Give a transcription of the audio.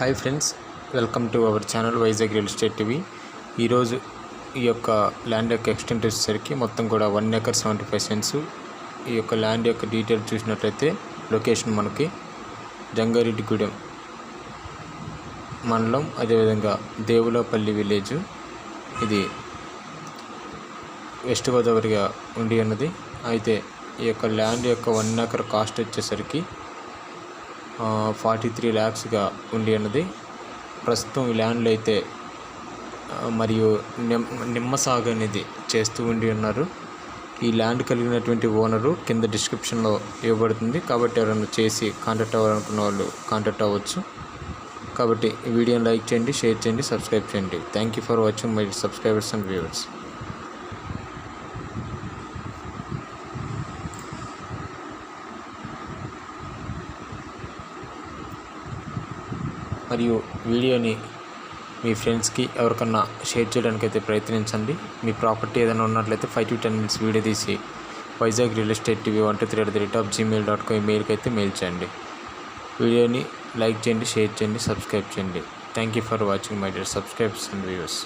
Hi friends welcome to our channel Vizag real estate TV. ఈరోజు ఈ యొక్క land యొక్క ఎక్స్టెంట్ వచ్చేసరికి మొత్తం కూడా one acre seventy five cents. ఈ యొక్క ల్యాండ్ యొక్క డీటెయిల్ చూసినట్లయితే లొకేషన్ మనకి జంగారెడ్డిగూడెం మండలం అదేవిధంగా దేవులపల్లి విలేజ్. ఇది వెస్ట్ గోదావరిగా ఉండి అన్నది అయితే ఈ యొక్క ల్యాండ్ యొక్క వన్ ఎకర్ కాస్ట్ వచ్చేసరికి ఫార్టీ త్రీ ల్యాక్స్గా ఉండి అన్నది. ప్రస్తుతం ఈ ల్యాండ్లు అయితే మరియు నిమ్ నిమ్మ సాగు అనేది చేస్తూ ఉండి ఉన్నారు. ఈ ల్యాండ్ కలిగినటువంటి ఓనరు కింద డిస్క్రిప్షన్లో ఇవ్వబడుతుంది. కాబట్టి ఎవరైనా చేసి కాంటాక్ట్ అవ్వాలనుకున్న వాళ్ళు కాంటాక్ట్ అవ్వచ్చు. కాబట్టి వీడియోని లైక్ చేయండి షేర్ చేయండి సబ్స్క్రైబ్ చేయండి. Thank you for watching my subscribers and viewers మరియు వీడియోని మీ ఫ్రెండ్స్కి ఎవరికన్నా షేర్ చేయడానికి అయితే ప్రయత్నించండి. మీ ప్రాపర్టీ ఏదైనా ఉన్నట్లయితే five to ten minutes video తీసి Vizag real estate TV one two three at the rate of Gmail dot com మెయిల్కి అయితే మెయిల్ చేయండి. వీడియోని లైక్ చేయండి షేర్ చేయండి సబ్స్క్రైబ్ చేయండి. Thank you for watching my dear subscribes and viewers